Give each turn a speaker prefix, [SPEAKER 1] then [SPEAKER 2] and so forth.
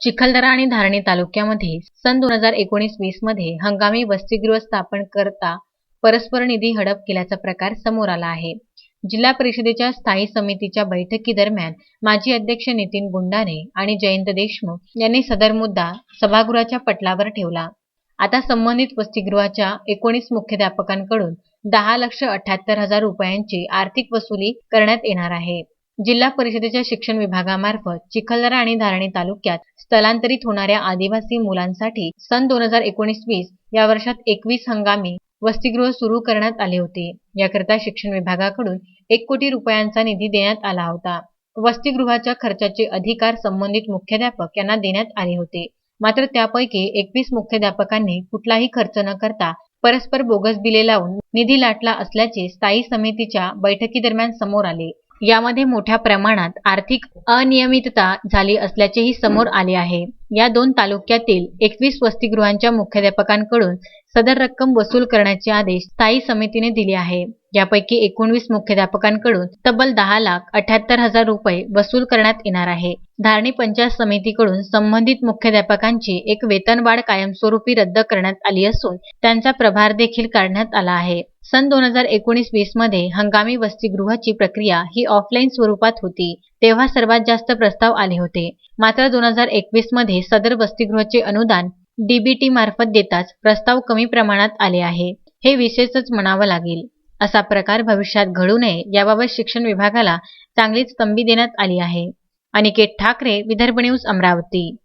[SPEAKER 1] चिखलदरा आणि धारणी तालुक्यामध्ये सन दोन हजार एकोणीस वीसमध्ये हंगामी वसतिगृह स्थापन करता परस्पर निधी हडप केल्याचा प्रकार समोर आला आहे. जिल्हा परिषदेच्या स्थायी समितीच्या बैठकीदरम्यान माजी अध्यक्ष नितीन गुंडाने आणि जयंत देशमुख यांनी सदर मुद्दा सभागृहाच्या पटलावर ठेवला. आता संबंधित वसतिगृहाच्या एकोणीस मुख्याध्यापकांकडून दहा लक्ष अठ्याहत्तर हजार रुपयांची आर्थिक वसुली करण्यात येणार आहे. जिल्हा परिषदेच्या शिक्षण विभागामार्फत चिखलदरा आणि धारणी तालुक्यात स्थलांतरित होणाऱ्या आदिवासी मुलांसाठी सन दोन हजार एकोणीस वीस या वर्षात एकवीस हंगामी वसतिगृह सुरू करण्यात आले होते. याकरता शिक्षण विभागाकडून एक कोटी रुपयांचा निधी देण्यात आला होता. वसतिगृहाच्या खर्चाचे अधिकार संबंधित मुख्याध्यापक यांना देण्यात आले होते. मात्र त्यापैकी एकवीस मुख्याध्यापकांनी कुठलाही खर्च न करता परस्पर बोगस बिले लावून निधी लाटला असल्याचे स्थायी समितीच्या बैठकीदरम्यान समोर आले. यामध्ये मोठ्या प्रमाणात आर्थिक अनियमितता झाली असल्याचेही समोर आले आहे. या दोन तालुक्यातील एकवीस वसतिगृहांच्या मुख्याध्यापकांकडून सदर रक्कम वसूल करण्याचे आदेश स्थायी समितीने दिले आहे. यापैकी एकोणवीस मुख्याध्यापकांकडून तब्बल दहा लाख अठ्याहत्तर हजार रुपये वसूल करण्यात येणार आहे. धारणी पंचायत समितीकडून संबंधित मुख्याध्यापकांची एक वेतनवाढ कायमस्वरूपी रद्द करण्यात आली असून त्यांचा प्रभार देखील काढण्यात आला आहे. सन दोन हजार एकोणीस वीसमध्ये हंगामी वसतिगृहाची प्रक्रिया ही ऑफलाईन स्वरूपात होती. तेव्हा सर्वात जास्त प्रस्ताव आले होते. मात्र दोन हजार एकवीसमध्ये सदर वसतिगृहाचे अनुदान डीबीटी मार्फत देताच प्रस्ताव कमी प्रमाणात आले आहे. हे विशेषच म्हणावं लागेल. असा प्रकार भविष्यात घडू नये याबाबत शिक्षण विभागाला चांगलीच तंबी देण्यात आली आहे. अनिकेत ठाकरे विदर्भ न्यूज अमरावती.